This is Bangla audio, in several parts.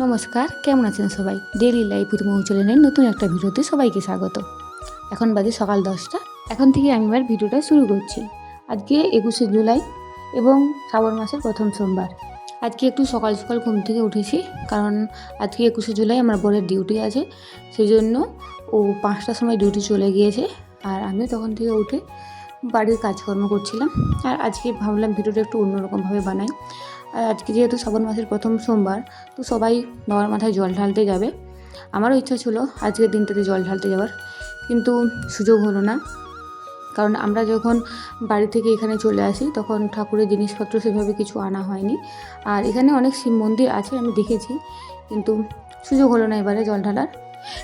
নমস্কার, কেমন আছেন সবাই? ডেলি লাইফ উইথ চ্যানেলের নতুন একটা ভিডিওতে সবাইকে স্বাগত। এখন বাজে সকাল দশটা। এখন থেকে আমি আমার ভিডিওটা শুরু করছি। আজকে একুশে জুলাই এবং শ্রাবণ মাসের প্রথম সোমবার। আজকে একটু সকাল সকাল ঘুম থেকে উঠেছি, কারণ আজকে একুশে জুলাই আমার বোনের ডিউটি আছে। সেই জন্য ও পাঁচটার সময় ডিউটি চলে গিয়েছে। আর আমিও তখন থেকে উঠে বাড়ির কাজকর্ম করছিলাম। আর আজকে ভাবলাম ভিডিওটা একটু অন্যরকমভাবে বানাই। আর আজকে যেহেতু শ্রাবণ মাসের প্রথম সোমবার, তো সবাই বাবার মাথায় জল ঢালতে যাবে। আমারও ইচ্ছা ছিল আজকের দিনটাতে জল ঢালতে যাওয়ার, কিন্তু সুযোগ হলো না। কারণ আমরা যখন বাড়ি থেকে এখানে চলে আসি, তখন ঠাকুরের জিনিসপত্র সেভাবে কিছু আনা হয়নি। আর এখানে অনেক শিব মন্দির আছে, আমি দেখেছি, কিন্তু সুযোগ হলো না এবারে জল ঢালার।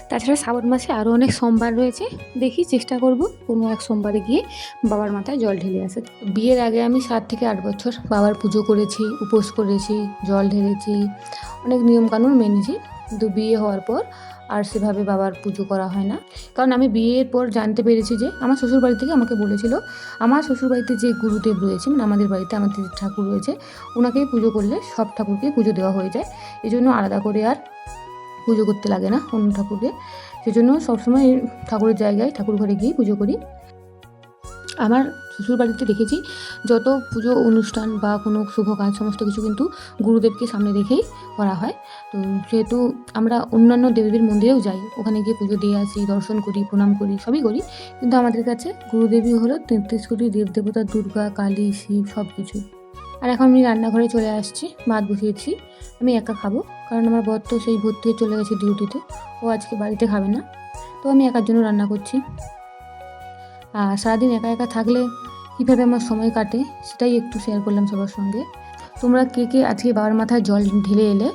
তাছাড়া শ্রাবণ মাসে আরও অনেক সোমবার রয়েছে। দেখি চেষ্টা করব কোনো এক সোমবারে গিয়ে বাবার মাথায় জল ঢেলে আসে বিয়ের আগে আমি সাত থেকে আট বছর বাবার পুজো করেছি, উপোস করেছি, জল ঢেলেছি, অনেক নিয়মকানুন মেনেছি। কিন্তু বিয়ে হওয়ার পর আর সেভাবে বাবার পুজো করা হয় না। কারণ আমি বিয়ের পর জানতে পেরেছি যে আমার শ্বশুর বাড়ি থেকে আমাকে বলেছিল, আমার শ্বশুর বাড়িতে যে গুরুদেব রয়েছে মানে আমাদের বাড়িতে আমাদের ঠাকুর রয়েছে ওনাকেই পুজো করলে সব ঠাকুরকে পুজো দেওয়া হয়ে যায়। এই জন্য আলাদা করে আর পুজো করতে লাগে না অন্য ঠাকুরকে। সেজন্য সবসময় ঠাকুরের জায়গায় ঠাকুর ঘরে গিয়ে পুজো করি। আমার শ্বশুর বাড়িতে দেখেছি, যত পুজো অনুষ্ঠান বা কোনো শুভ কাজ, সমস্ত কিছু কিন্তু গুরুদেবকে সামনে রেখেই করা হয়। তো সেহেতু আমরা অন্যান্য দেবীর মন্দিরেও যাই। ওখানে গিয়ে পুজো দিয়ে আসি, দর্শন করি, প্রণাম করি, সবই করি। কিন্তু আমাদের কাছে গুরুদেবী হলো তেত্রিশ কোটি দেবদেবতা, দুর্গা, কালী, শিব সব কিছুই আর এখন আমি রান্নাঘরে চলে আসছি, ভাত বসিয়েছি আমি একা খাব, কারণ আমার বর তো সেই ভোর থেকে চলে গেছে ডিউটিতে, ও আজকে বাড়িতে খাবে না। তো আমি একার জন্য রান্না করছি। আর সারাদিন একা একা থাকলে কীভাবে আমার সময় কাটে, সেটাই একটু শেয়ার করলাম সবার সঙ্গে। তোমরা কে কে আজকে বাবার মাথায় জল ঢেলে এলে,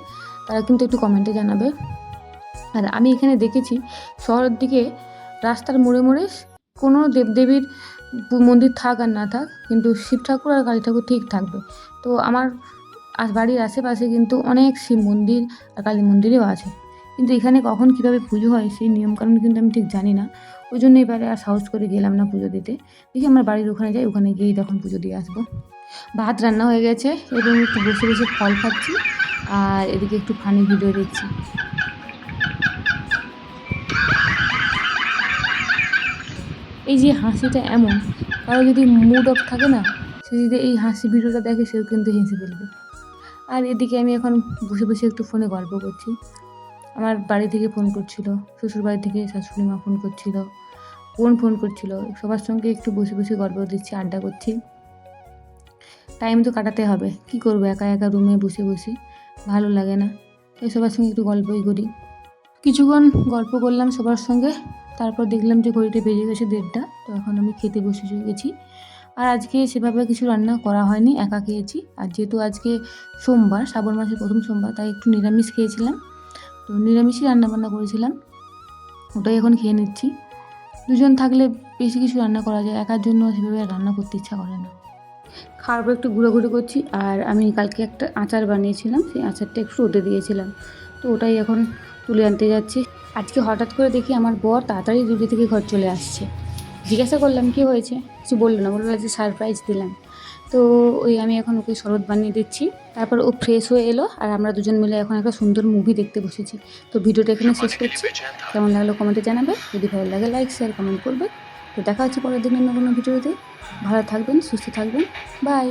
তারা কিন্তু একটু কমেন্টে জানাবে। আর আমি এখানে দেখেছি, শহরের দিকে রাস্তার মোড়ে মোড়ে কোনো দেবদেবীর মন্দির থাক আর না থাক, কিন্তু শিব ঠাকুর আর কালী ঠাকুর ঠিক থাকবে। তো আমার বাড়ির আশেপাশে কিন্তু অনেক শিব মন্দির আর কালী মন্দিরও আছে। কিন্তু এখানে কখন কীভাবে পুজো হয় সেই নিয়মকানুন কিন্তু আমি ঠিক জানি না। ওই জন্য এবারে আর সাহস করে গেলাম না পুজো দিতে। দেখি আমার বাড়ির ওখানে যাই, ওখানে গিয়েই তখন পুজো দিয়ে আসব। ভাত রান্না হয়ে গেছে এবং একটু বসে বসে ফল খাচ্ছি, আর এদিকে একটু ফানি ভিডিও দেখছি। এই যে হাসিটা এমন, কারও যদি মুড অফ থাকে না, সে যদি এই হাসি ভিডিওটা দেখে সেও কিন্তু হেসে ফেলবে। আর এদিকে আমি এখন বসে বসে একটু ফোনে গল্প করছি। আমার বাড়ি থেকে ফোন করছিল শ্বশুর বাড়ি থেকে শাশুড়ি মা ফোন করছিল, বোন ফোন করছিল, সবার সঙ্গে একটু বসে বসে গল্প দিচ্ছি, আড্ডা করছি। টাইম তো কাটাতে হবে, কি করব, একা একা রুমে বসে বসে, ভালো লাগে না। তাই সবার সঙ্গে একটু গল্পই করি। কিছুক্ষণ গল্প করলাম সবার সঙ্গে তারপর দেখলাম যে ঘড়িতে বেজে গেছে দেড়টা, তো এখন আমি খেতে বসে গেছি। আর আজকে সেভাবে কিছু রান্না করা হয়নি, একা খেয়েছি। আর যেহেতু আজকে সোমবার, শ্রাবণ মাসের প্রথম সোমবার, তাই একটু নিরামিষ খেয়েছিলাম। তো নিরামিষই রান্নাবান্না করেছিলাম, ওটাই এখন খেয়ে নিচ্ছি। দুজন থাকলে বেশি কিছু রান্না করা যায়, একার জন্য সেভাবে রান্না করতে ইচ্ছা করে না। খাওয়ার পর একটু ঘুরোঘুরি করছি, আর আমি কালকে একটা আচার বানিয়েছিলাম, সেই আচারটা একটু রোদে দিয়েছিলাম। তো ওটাই এখন তুলে আনতে যাচ্ছি। আজকে হঠাৎ করে দেখি আমার বর তাড়াতাড়ি দুটি থেকে ঘর চলে আসছে। জিজ্ঞাসা করলাম কি হয়েছে? কিছু বলল না বলল যে সারপ্রাইজ দিলাম। তো ওই আমি এখন ওকে শরৎ বানিয়ে দিচ্ছি। তারপর ও ফ্রেশ হয়ে এলো আর আমরা দুজন মিলে এখন একটা সুন্দর মুভি দেখতে বসেছি। তো ভিডিওটা এখানে শেষ করছি। কেমন লাগল কমেন্টে জানাবে। যদি ভালো লাগে লাইক শেয়ার কমেন্ট করবে। তো দেখা হচ্ছে পরের দিন অন্য কোনো ভিডিওতে। ভালো থাকবেন সুস্থ থাকবেন। বাই